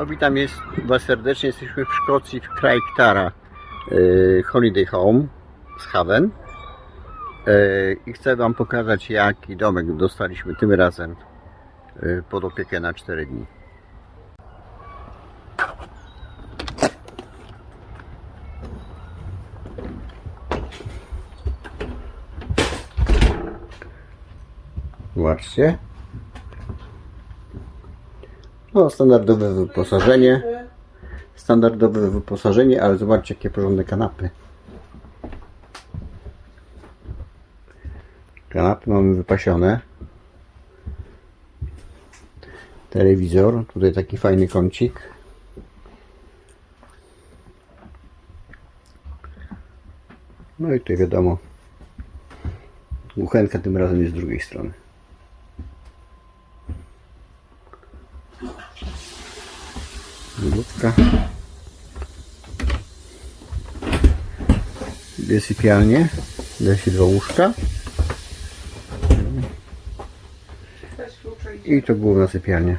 Witam jest, Was serdecznie. Jesteśmy w Szkocji, w kraju Ktara yy, Holiday Home z Haven. Yy, I chcę Wam pokazać, jaki domek dostaliśmy tym razem yy, pod opiekę na 4 dni. Zobaczcie. No, standardowe wyposażenie. Standardowe wyposażenie, ale zobaczcie jakie porządne kanapy. Kanapy mamy wypasione. Telewizor, tutaj taki fajny kącik. No i tutaj wiadomo, kuchenka tym razem jest z drugiej strony. Lodówka. Dwie sypialnie. Się dwa łóżka. Klucze. I to główna sypialnia.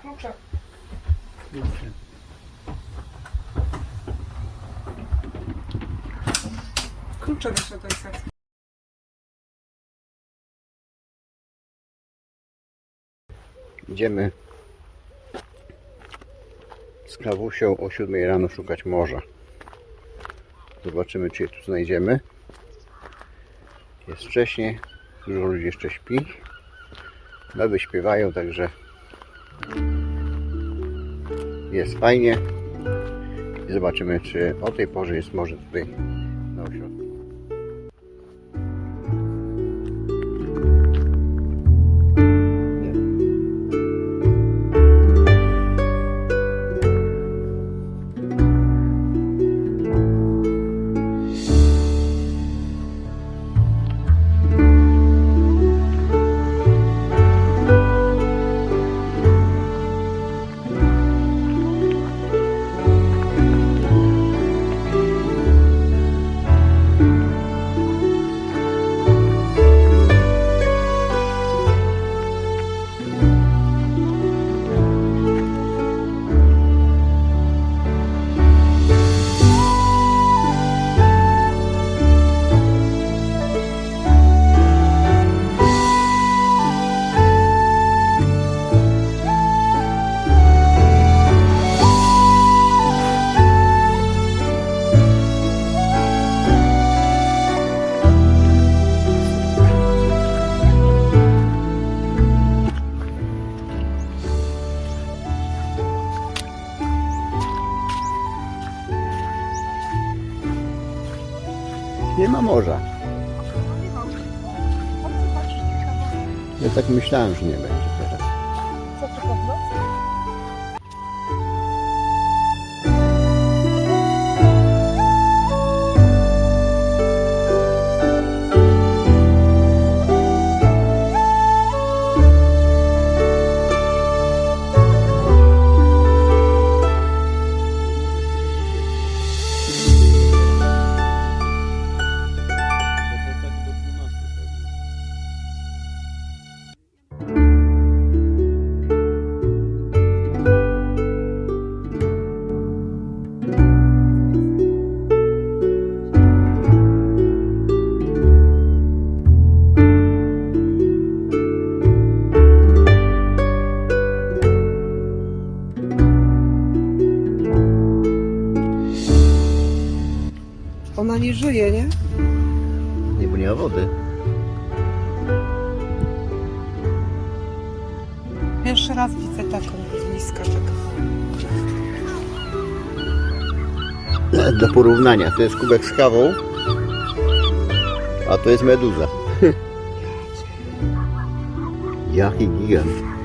Klucze. Klucze weź do tej. Idziemy z kawusią o 7 rano szukać morza. Zobaczymy, czy je tu znajdziemy. Jest wcześnie, dużo ludzi jeszcze śpi. Baby śpiewają, także jest fajnie. I zobaczymy, czy o tej porze jest morze tutaj na ośrodku. Ma morza. Ja tak myślałem, że nie będzie bo nie ma wody. Pierwszy raz widzę taką bliska. Tak. Do porównania, to jest kubek z kawą, a to jest meduza. Jaki gigant.